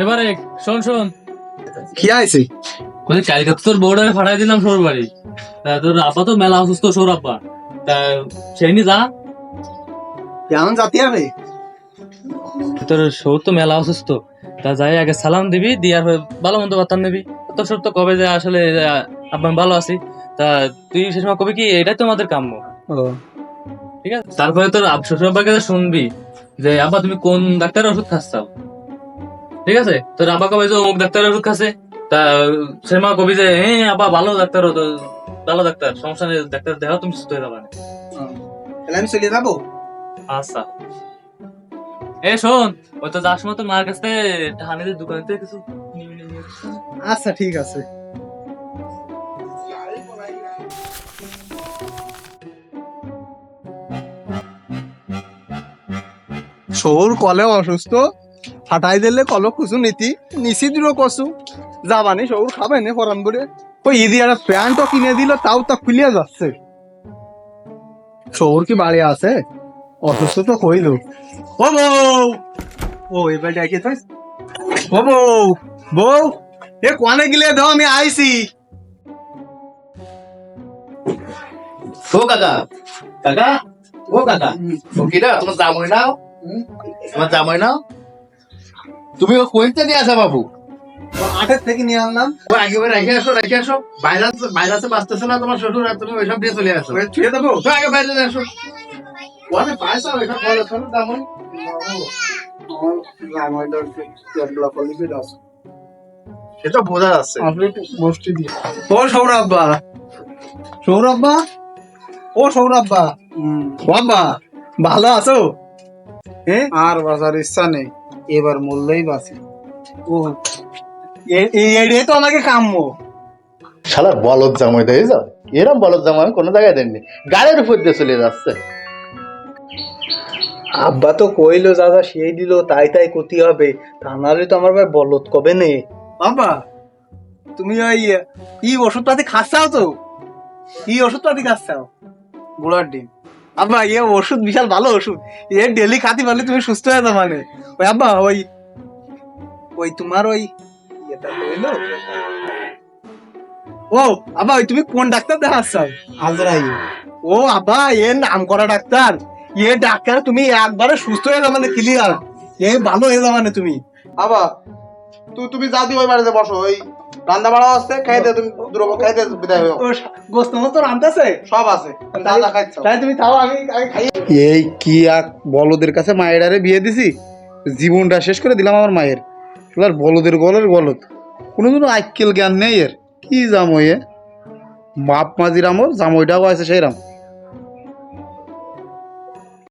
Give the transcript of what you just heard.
এবারে শোন শোন। কি আছে বলছি কালকে তো তোর বউটাকে ফাটাই দিলাম সৌর বাড়ি তা তোর আব্বা তো মেলা অসুস্থ সৌর আব্বা তা সেই নি যা। কেমন জাতি হবে তোর সৌর তো মেলা অসুস্থ। তা যাই আগে সালাম দিবি দিয়ার ভালো মন্দ বার্তা নিবি। তোর সৌর তো কবে যে আসলে আব্বা ভালো আছি। তা তুই সে সময় কবি কি? এটাই তো আমাদের কাম্য। ও। ঠিক আছে? তারপরে তোর শ্বশুর আব্বার কাছে শুনবি যে আব্বা তুমি কোন ডাক্তারের ওষুধ খাচ্ছাও ঠিক আছে? তোর আব্বা কবে যে অমুক ডাক্তারের ওষুধ খাচ্ছে তা সে কবি যে হ্যাঁ আব্বা ভালো ডাক্তার হতো ভালো ডাক্তার সমস্যা নেই ডাক্তার দেখাও তুমি সুস্থ হয়ে যাবে। তাহলে আমি চলে যাব? আচ্ছা। এ শোন ওই তো যার সময় তোর মার কাছ দোকান থেকে কিছু। আচ্ছা ঠিক আছে। সৌর কলে অসুস্থ? ফাটাই দিলে কল কুসু নীতি নিশি দিল কসু যাবানি সৌর খাবে নে পরান করে ওই ইদি একটা প্যান্টও কিনে দিল তাও তা খুলিয়া যাচ্ছে। সৌর কি বাড়ি আছে? অসুস্থ তো কইল ও বউ ও এবার ডাকি তাই ও বউ বউ এ কোয়ানে গেলে? দাও আমি আইছি ও কাকা। কাকা? ও কাকা। ও কিরা তোমার জামাই নাও তোমার জামাই নাও তুমি ও কোয়েন্টে নিয়ে আসা বাবু? আটের থেকে নিয়ে আনলাম ও একেবারে রেখে আসো রেখে আসো। ভাইরাস ভাইরাসে বাঁচতেছে না তোমার শ্বশুর আর তুমি ওইসব দিয়ে চলে আসো। ছুঁয়ে দেবো? তো আগে বাইরে আসো। ওখানে পয়সা ওইসব বলো শোনো জামাই সেটা বোঝা যাচ্ছে। আপনি গোষ্ঠী দিয়ে ও সৌরভবা। সৌরভবা? ও সৌরভবা। বাবা ভালো আছো? হ্যাঁ? আর বাঁচার ইচ্ছা নেই। এবার মূল্যই বাঁচি। ও এই তো আমাকে কাম্য। শালার বলদ জামাই দিয়ে যাও। এরম বলদ জামাই আমি কোনো জায়গায় দেননি গাড়ির উপর দিয়ে চলে যাচ্ছে। আব্বা তো কইলো দাদা সেই দিল তাই তাই করতে হবে। তা নাহলে তো আমার ভাই বলদ কবে নে? বাবা তুমি ওই ই ওষুধ পাতি খাচ্ছাও তো? কি ওষুধ পাতি খাচ্ছাও? গুড়ার ডিম। আব্বা এ ওষুধ বিশাল ভালো ওষুধ। এ ডেলি খাতি পারলে তুমি সুস্থ হয়ে যাবে মানে। ওই আব্বা ওই ওই তোমার ওই ও আব্বা ওই তুমি কোন ডাক্তার দেখাচ্ছ? আজরাই ও আব্বা এ নাম করা ডাক্তার। এ ডাক্তার তুমি একবারে সুস্থ হয়ে যাবে মানে ক্লিয়ার এ ভালো হয়ে যাবে মানে তুমি। আবার তুই তুমি যা দি ওই বাড়িতে বসো ওই রান্না বাড়া আছে খাই দে তুমি দ্রব খাই দে বিদায় হও। গোস্ত মতো রান্তাছে সব আছে যা খাইছ। তাই তুমি তাও আগে আগে খাই এই কি এক বলদের কাছে মায়েরারে বিয়ে দিছি? জীবনটা শেষ করে দিলাম আমার মায়ের। এবার বলদের গলের গলত। কোনো কোনো আইকেল জ্ঞান নেই এর। কি জামই এ? বাপ মাঝির আমর জামইটাও আছে সেইরাম।